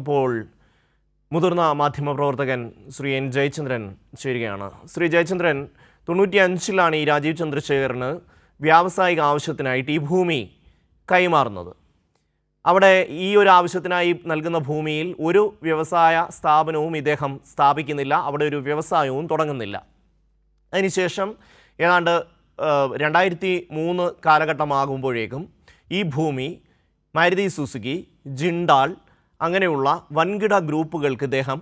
ഇപ്പോൾ മുതിർന്ന മാധ്യമപ്രവർത്തകൻ ശ്രീ എൻ ജയചന്ദ്രൻ ചേരുകയാണ്. ശ്രീ ജയചന്ദ്രൻ തൊണ്ണൂറ്റി അഞ്ചിലാണ് ഈ രാജീവ് ചന്ദ്രശേഖറിന് വ്യാവസായിക ആവശ്യത്തിനായിട്ട് ഈ ഭൂമി കൈമാറുന്നത്. അവിടെ ഈ ഒരു ആവശ്യത്തിനായി നൽകുന്ന ഭൂമിയിൽ ഒരു വ്യവസായ സ്ഥാപനവും ഇദ്ദേഹം സ്ഥാപിക്കുന്നില്ല. അവിടെ ഒരു വ്യവസായവും തുടങ്ങുന്നില്ല. അതിനുശേഷം ഏതാണ്ട് രണ്ടായിരത്തി മൂന്ന് കാലഘട്ടമാകുമ്പോഴേക്കും ഈ ഭൂമി മാരുതി സുസുക്കി ജിണ്ടാൾ അങ്ങനെയുള്ള വൻകിട ഗ്രൂപ്പുകൾക്ക് ഇദ്ദേഹം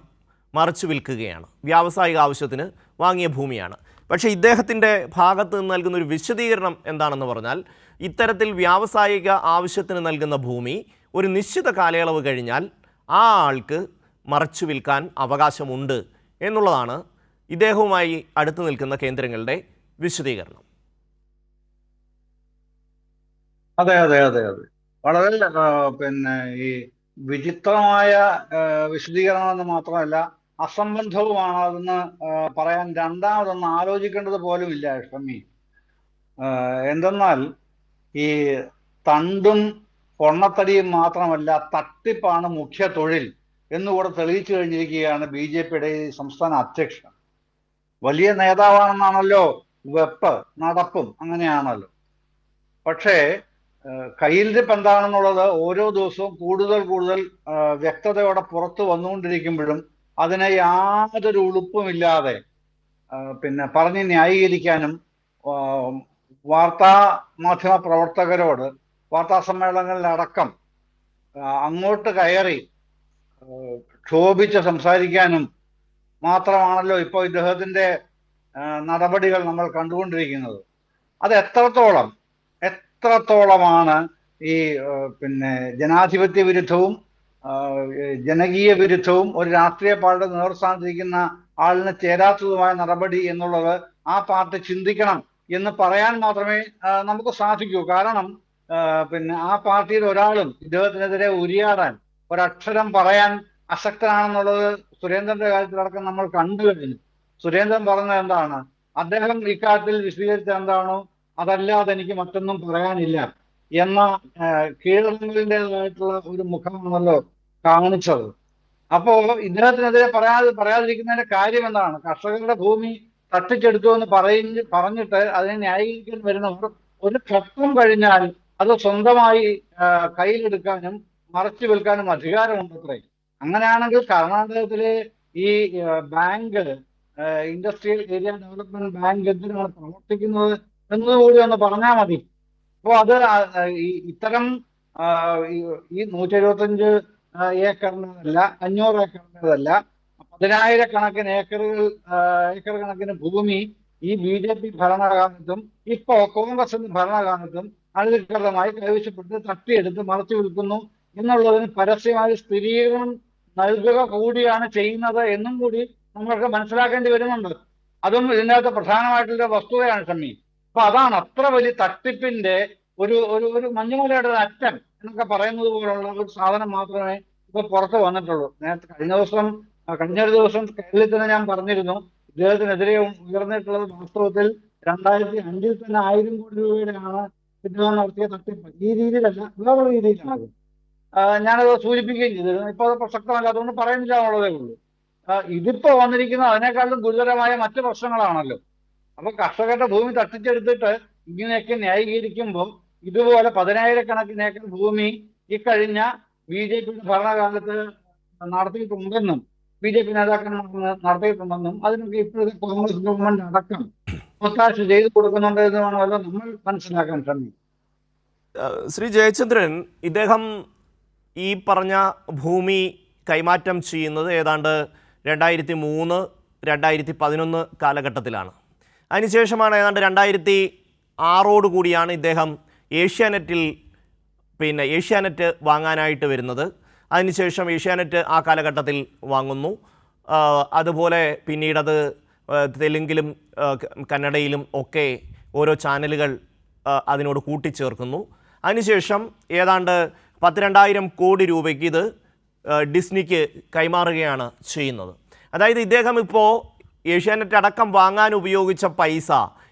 മറച്ചു വിൽക്കുകയാണ്. വ്യാവസായിക ആവശ്യത്തിന് വാങ്ങിയ ഭൂമിയാണ്. പക്ഷേ ഇദ്ദേഹത്തിന്റെ ഭാഗത്ത് നിന്ന് നൽകുന്ന ഒരു വിശദീകരണം എന്താണെന്ന് പറഞ്ഞാൽ ഇത്തരത്തിൽ വ്യാവസായിക ആവശ്യത്തിന് നൽകുന്ന ഭൂമി ഒരു നിശ്ചിത കാലയളവ് കഴിഞ്ഞാൽ ആ ആൾക്ക് മറച്ചു വിൽക്കാൻ അവകാശമുണ്ട് എന്നുള്ളതാണ് ഇദ്ദേഹവുമായി അടുത്ത് നിൽക്കുന്ന കേന്ദ്രങ്ങളുടെ വിശദീകരണം. അതെ അതെ അതെ അതെ. വളരെ പിന്നെ ഈ വിചിത്രമായ ആ, വിശദീകരണം എന്ന് മാത്രമല്ല അസംബന്ധവുമാണ് അതെന്ന് പറയാൻ രണ്ടാമതൊന്ന് ആലോചിക്കേണ്ടത് പോലും ഇല്ല ഷമി. എന്തെന്നാൽ ഈ തണ്ടും പൊണ്ണത്തടിയും മാത്രമല്ല തട്ടിപ്പാണ് മുഖ്യ തൊഴിൽ എന്നുകൂടെ തെളിയിച്ചു കഴിഞ്ഞിരിക്കുകയാണ് ബി ജെ പിയുടെ സംസ്ഥാന അധ്യക്ഷൻ. വലിയ നേതാവാണെന്നാണല്ലോ വെപ്പ് നടപ്പും അങ്ങനെയാണല്ലോ. പക്ഷേ ഏഹ് പന്താണെന്നുള്ളത് ഓരോ ദിവസവും കൂടുതൽ കൂടുതൽ വ്യക്തതയോടെ പുറത്തു വന്നുകൊണ്ടിരിക്കുമ്പോഴും അതിനെ യാതൊരു ഉളുപ്പുമില്ലാതെ പിന്നെ പറഞ്ഞ് ന്യായീകരിക്കാനും വാർത്താ മാധ്യമ പ്രവർത്തകരോട് വാർത്താ സമ്മേളനങ്ങളിലടക്കം അങ്ങോട്ട് കയറി ക്ഷോഭിച്ച് സംസാരിക്കാനും മാത്രമാണല്ലോ ഇപ്പോൾ ഇദ്ദേഹത്തിന്റെ നടപടികൾ നമ്മൾ കണ്ടുകൊണ്ടിരിക്കുന്നത്. അത് എത്രത്തോളം എത്രത്തോളമാണ് ഈ പിന്നെ ജനാധിപത്യ വിരുദ്ധവും ജനകീയ വിരുദ്ധവും ഒരു രാഷ്ട്രീയ പാർട്ടിയുടെ നേതൃസ്ഥാനത്തിരിക്കുന്ന ആളിന് ചേരാത്തതുമായ നടപടി എന്നുള്ളത് ആ പാർട്ടി ചിന്തിക്കണം എന്ന് പറയാൻ മാത്രമേ നമുക്ക് സാധിക്കൂ. കാരണം പിന്നെ ആ പാർട്ടിയിൽ ഒരാളും ഇദ്ദേഹത്തിനെതിരെ ഉരിയാടാൻ ഒരക്ഷരം പറയാൻ അശക്തനാണെന്നുള്ളത് സുരേന്ദ്രന്റെ കാര്യത്തിലടക്കം നമ്മൾ കണ്ടു കഴിഞ്ഞു. സുരേന്ദ്രൻ പറഞ്ഞത് എന്താണ്? അദ്ദേഹം ഇക്കാര്യത്തിൽ വിശദീകരിച്ചത് എന്താണോ? അതല്ലാതെ എനിക്ക് മറ്റൊന്നും പറയാനില്ല. എന്ന കീഴടങ്ങളുടേതായിട്ടുള്ള ഒരു മുഖമാണല്ലോ കാണിച്ചത്. അപ്പോ ഇദ്ദേഹത്തിനെതിരെ പറയാതെ പറയാതിരിക്കുന്നതിന്റെ കാര്യം എന്താണ് കർഷകരുടെ ഭൂമി തട്ടിച്ചെടുത്തു എന്ന് പറയ പറഞ്ഞിട്ട് അതിനെ ന്യായീകരിക്കാൻ വരുന്നവർ ഒരു ഘട്ടം കഴിഞ്ഞാൽ അത് സ്വന്തമായി കയ്യിലെടുക്കാനും മറച്ചു വിൽക്കാനും അധികാരമുണ്ടത്രേ. അങ്ങനെയാണെങ്കിൽ കർണാടകത്തിലെ ഈ bank industrial area development bank എന്തിനാണ് പ്രവർത്തിക്കുന്നത്? എന്നതുകൂടി ഒന്ന് പറഞ്ഞാൽ മതി. അപ്പോൾ അത് ഇത്തരം ഈ- ഈ നൂറ്റി എഴുപത്തഞ്ച് ഏക്കറിന്റെതല്ല അഞ്ഞൂറ് ഏക്കറിന്റെതല്ല പതിനായിരക്കണക്കിന് ഏക്കറുകൾ ഏക്കർ കണക്കിന് ഭൂമി ഈ ബി ജെ പി ഭരണകാലത്തും ഇപ്പോ കോൺഗ്രസിന്റെ ഭരണകാലത്തും അനധികൃതമായി കൈവശപ്പെട്ട് തട്ടിയെടുത്ത് മറച്ചു വിൽക്കുന്നു എന്നുള്ളതിന് പരസ്യമായ സ്ഥിരീകരണം നൽകുക കൂടിയാണ് ചെയ്യുന്നത് എന്നും കൂടി നമ്മൾക്ക് മനസ്സിലാക്കേണ്ടി വരുന്നുണ്ട്. അതും ഇതിനകത്ത് പ്രധാനമായിട്ടുള്ള വസ്തുതയാണ് ഷമ്മി. അപ്പൊ അതാണ് അത്ര വലിയ തട്ടിപ്പിന്റെ ഒരു ഒരു ഒരു മഞ്ഞുമലയുടെ അറ്റം എന്നൊക്കെ പറയുന്നത് പോലുള്ള ഒരു സാധനം മാത്രമേ ഇപ്പൊ പുറത്ത് വന്നിട്ടുള്ളൂ. നേരത്തെ കഴിഞ്ഞ ദിവസം കഴിഞ്ഞ ഒരു ദിവസം കേരളത്തിൽ തന്നെ ഞാൻ പറഞ്ഞിരുന്നു ഇദ്ദേഹത്തിനെതിരെ ഉയർന്നിട്ടുള്ളത് വാസ്തവത്തിൽ രണ്ടായിരത്തി അഞ്ചിൽ തന്നെ ആയിരം കോടി രൂപയുടെയാണ് ഇദ്ദേഹം നടത്തിയ തട്ടിപ്പ്. ഈ രീതിയിലല്ല വേറെ രീതിയിലാണ്. ഞാനത് സൂചിപ്പിക്കുകയും ചെയ്തിരുന്നു ഇപ്പൊ അത് പ്രസക്തമല്ല അതുകൊണ്ട് പറയുന്നില്ല എന്നുള്ളതേ ഉള്ളൂ. ഇതിപ്പോ വന്നിരിക്കുന്ന അതിനേക്കാളും ഗുരുതരമായ മറ്റു പ്രശ്നങ്ങളാണല്ലോ. അപ്പൊ കർഷകരുടെ ഭൂമി തട്ടിച്ചെടുത്തിട്ട് ഇങ്ങനെയൊക്കെ ന്യായീകരിക്കുമ്പോൾ ഇതുപോലെ പതിനായിരക്കണക്കിന് ഏക്കർ ഭൂമി ഇക്കഴിഞ്ഞ ബി ജെ പിയുടെ ഭരണകാലത്ത് നടത്തിയിട്ടുണ്ടെന്നും ബി ജെ പി നേതാക്കൾ നടത്തിയിട്ടുണ്ടെന്നും അതിനൊക്കെ ഇപ്പോഴത്തെ കോൺഗ്രസ് ഗവൺമെന്റ് അടക്കം ഒത്താശ ചെയ്തു കൊടുക്കുന്നുണ്ട് എന്നുമാണല്ലോ നമ്മൾ മനസ്സിലാക്കാൻ ശ്രമിക്കും. ശ്രീ ജയചന്ദ്രൻ ഇദ്ദേഹം ഈ പറഞ്ഞ ഭൂമി കൈമാറ്റം ചെയ്യുന്നത് ഏതാണ്ട് രണ്ടായിരത്തി മൂന്ന് രണ്ടായിരത്തി പതിനൊന്ന് കാലഘട്ടത്തിലാണ്. അതിനുശേഷമാണ് ഏതാണ്ട് രണ്ടായിരത്തി ആറോട് കൂടിയാണ് ഇദ്ദേഹം ഏഷ്യാനെറ്റിൽ പിന്നെ ഏഷ്യാനെറ്റ് വാങ്ങാനായിട്ട് വരുന്നത്. അതിനുശേഷം ഏഷ്യാനെറ്റ് ആ കാലഘട്ടത്തിൽ വാങ്ങുന്നു. അതുപോലെ പിന്നീടത് തെലുങ്കിലും കന്നഡയിലും ഒക്കെ ഓരോ ചാനലുകൾ അതിനോട് കൂട്ടിച്ചേർക്കുന്നു. അതിനുശേഷം ഏതാണ്ട് പത്തിരണ്ടായിരം കോടി രൂപയ്ക്ക് ഇത് ഡിസ്നിക്ക് കൈമാറുകയാണ് ചെയ്യുന്നത്. അതായത് ഇദ്ദേഹം ഇപ്പോൾ ഏഷ്യാനെറ്റ് അടക്കം വാങ്ങാൻ ഉപയോഗിച്ച പൈസ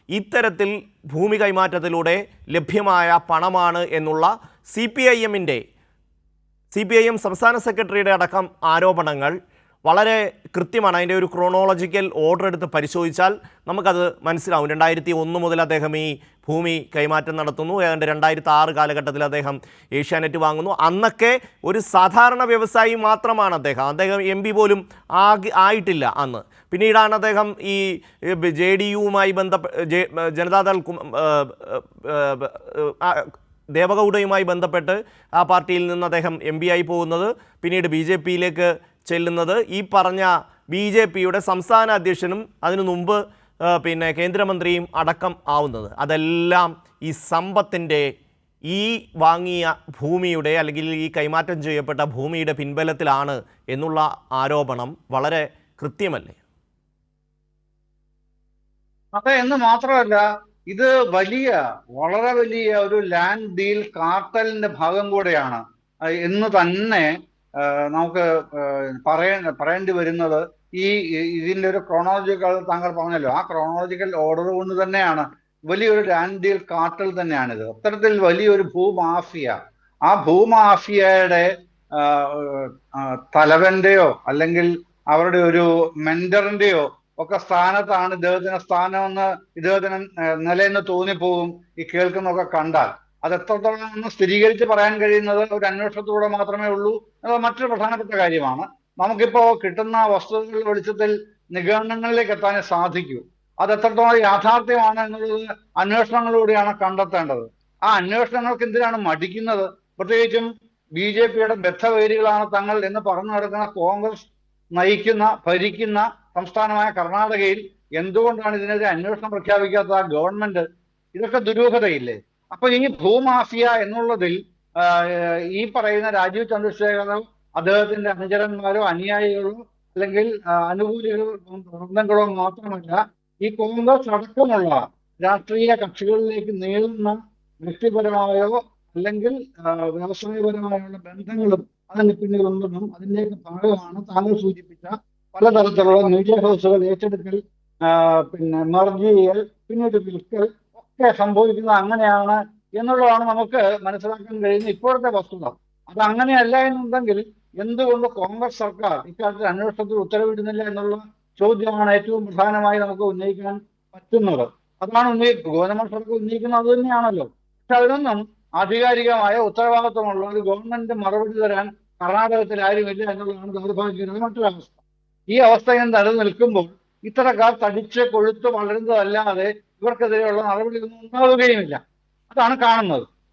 ഇത്തരത്തിൽ ഭൂമി കൈമാറ്റത്തിലൂടെ ലഭ്യമായ പണമാണ് എന്നുള്ള സി പി ഐ എമ്മിന്റെ സി പി ഐ എം സംസ്ഥാന സെക്രട്ടറിയുടെ അടക്കം ആരോപണങ്ങൾ വളരെ കൃത്യമാണ് അതിന്റെ ഒരു ക്രോണോളജിക്കൽ ഓർഡർ എടുത്ത് പരിശോധിച്ചാൽ നമുക്കത് മനസ്സിലാവും. രണ്ടായിരത്തി ഒന്ന് മുതൽ അദ്ദേഹം ഈ ഭൂമി കൈമാറ്റം നടത്തുന്നു. ഏതാണ്ട് രണ്ടായിരത്തി ആറ് കാലഘട്ടത്തിൽ അദ്ദേഹം ഏഷ്യാനെറ്റ് വാങ്ങുന്നു. അന്നൊക്കെ ഒരു സാധാരണ വ്യവസായി മാത്രമാണ് അദ്ദേഹം. അദ്ദേഹം എം പി പോലും ആകി ആയിട്ടില്ല അന്ന്. പിന്നീടാണ് അദ്ദേഹം ഈ ജെ ഡി യുവുമായി ബന്ധപ്പെട്ട് ജനതാദൾ ദേവഗൗഡയുമായി ബന്ധപ്പെട്ട് ആ പാർട്ടിയിൽ നിന്ന് അദ്ദേഹം എം ആയി പോകുന്നത്. പിന്നീട് ബി ജെ പിയിലേക്ക് ചെല്ലുന്നത്. ഈ പറഞ്ഞ ബി ജെ പിയുടെ സംസ്ഥാന അധ്യക്ഷനും അതിനു മുമ്പ് പിന്നെ കേന്ദ്രമന്ത്രിയും അടക്കം ആവുന്നത്. അതെല്ലാം ഈ സമ്പത്തിന്റെ ഈ വാങ്ങിയ ഭൂമിയുടെ അല്ലെങ്കിൽ ഈ കൈമാറ്റം ചെയ്യപ്പെട്ട ഭൂമിയുടെ പിൻബലത്തിലാണ് എന്നുള്ള ആരോപണം വളരെ കൃത്യമല്ലേ? അതെ എന്ന് മാത്രമല്ല ഇത് വലിയ വളരെ വലിയ ഒരു ലാൻഡ് ഡീൽ കാർട്ടലിന്റെ ഭാഗം കൂടെയാണ്. എന്ന് തന്നെ നമുക്ക് പറയാൻ പറയേണ്ടി വരുന്നത് ഈ ഇതിന്റെ ഒരു ക്രോണോളജിക്കൽ താങ്കൾ പറഞ്ഞല്ലോ. ആ ക്രോണോളജിക്കൽ ഓർഡർ കൊണ്ട് തന്നെയാണ് വലിയൊരു ലാൻഡ് ഡീൽ കാർട്ടൽ തന്നെയാണിത്. അത്തരത്തിൽ വലിയൊരു ഭൂമാഫിയ ആ ഭൂമാഫിയയുടെ തലവന്റെയോ അല്ലെങ്കിൽ അവരുടെ ഒരു മെന്ററിന്റെയോ ഒക്കെ സ്ഥാനത്താണ് ഇദ്ദേഹത്തിന് സ്ഥാനമെന്ന് ഇദ്ദേഹത്തിന് നിലയെന്ന് തോന്നിപ്പോകും ഈ കേൾക്കുന്നൊക്കെ കണ്ടാൽ. അത് സ്ഥിരീകരിച്ച് പറയാൻ കഴിയുന്നത് ഒരു അന്വേഷണത്തിലൂടെ മാത്രമേ ഉള്ളൂ എന്നത് മറ്റൊരു പ്രധാനപ്പെട്ട കാര്യമാണ്. നമുക്കിപ്പോ കിട്ടുന്ന വസ്തുതകളുടെ വെളിച്ചത്തിൽ നിഗമനങ്ങളിലേക്ക് എത്താനേ സാധിക്കൂ. അത് എത്രത്തോളം യാഥാർത്ഥ്യമാണ് എന്നുള്ളത് അന്വേഷണങ്ങളിലൂടെയാണ് കണ്ടെത്തേണ്ടത്. ആ അന്വേഷണങ്ങൾക്ക് എന്തിനാണ് മടിക്കുന്നത്? പ്രത്യേകിച്ചും ബി ജെ പിയുടെ ബദ്ധവേരികളാണ് തങ്ങൾ എന്ന് പറഞ്ഞു നടക്കുന്ന കോൺഗ്രസ് നയിക്കുന്ന ഭരിക്കുന്ന സംസ്ഥാനമായ കർണാടകയിൽ എന്തുകൊണ്ടാണ് ഇതിനെതിരെ അന്വേഷണം പ്രഖ്യാപിക്കാത്ത ഗവൺമെന്റ് ഇതൊക്കെ ദുരൂഹതയില്ലേ? അപ്പൊ ഈ ഭൂമാഫിയ എന്നുള്ളതിൽ ഈ പറയുന്ന രാജീവ് ചന്ദ്രശേഖരനും അദ്ദേഹത്തിന്റെ അനുചരന്മാരോ അനുയായികളോ അല്ലെങ്കിൽ അനുകൂലികളോ വൃന്ദങ്ങളോ മാത്രമല്ല ഈ കോൺഗ്രസ് അടക്കമുള്ള രാഷ്ട്രീയ കക്ഷികളിലേക്ക് നീളുന്ന വ്യക്തിപരമായോ അല്ലെങ്കിൽ വ്യവസായപരമായുള്ള ബന്ധങ്ങളും അതിന് പിന്നിലുണ്ടെന്നും അതിന്റെയൊക്കെ ഭാഗമാണ് താങ്കൾ സൂചിപ്പിച്ച പലതരത്തിലുള്ള മീഡിയ ഹൗസുകൾ ഏറ്റെടുക്കൽ പിന്നെ മെർജ് ചെയ്യൽ പിന്നീട് വിൽക്കൽ ഒക്കെ സംഭവിക്കുന്നത് അങ്ങനെയാണ് എന്നുള്ളതാണ് നമുക്ക് മനസ്സിലാക്കാൻ കഴിയുന്ന ഇപ്പോഴത്തെ വസ്തുത. അത് അങ്ങനെയല്ല എന്നുണ്ടെങ്കിൽ എന്തുകൊണ്ട് കോൺഗ്രസ് സർക്കാർ ഇക്കാര്യത്തിൽ അന്വേഷണത്തിൽ ഉത്തരവിടുന്നില്ല എന്നുള്ള ചോദ്യമാണ് ഏറ്റവും പ്രധാനമായി നമുക്ക് ഉന്നയിക്കാൻ പറ്റുന്നത്. അതാണ് ഉന്നയിക്കുക ഗവൺമെന്റ് സർക്കാർ ഉന്നയിക്കുന്നത് അത് തന്നെയാണല്ലോ. പക്ഷെ അതിനൊന്നും ആധികാരികമായ ഉത്തരവാദിത്വമുള്ള ഒരു ഗവൺമെന്റ് മറുപടി തരാൻ കർണാടകത്തിൽ ആരുമില്ല എന്നുള്ളതാണ് ദൗർഭാഗ്യകരമായ മറ്റൊരവസ്ഥ ഈ അവസ്ഥ ഇങ്ങനെ നിലനിൽക്കുമ്പോൾ ഇത്തരക്കാർ തടിച്ച് കൊഴുത്ത് വളരുന്നതല്ലാതെ ഇവർക്കെതിരെയുള്ള നടപടിയൊന്നും ഉണ്ടാവുകയുമില്ല. അതാണ് കാണുന്നത്.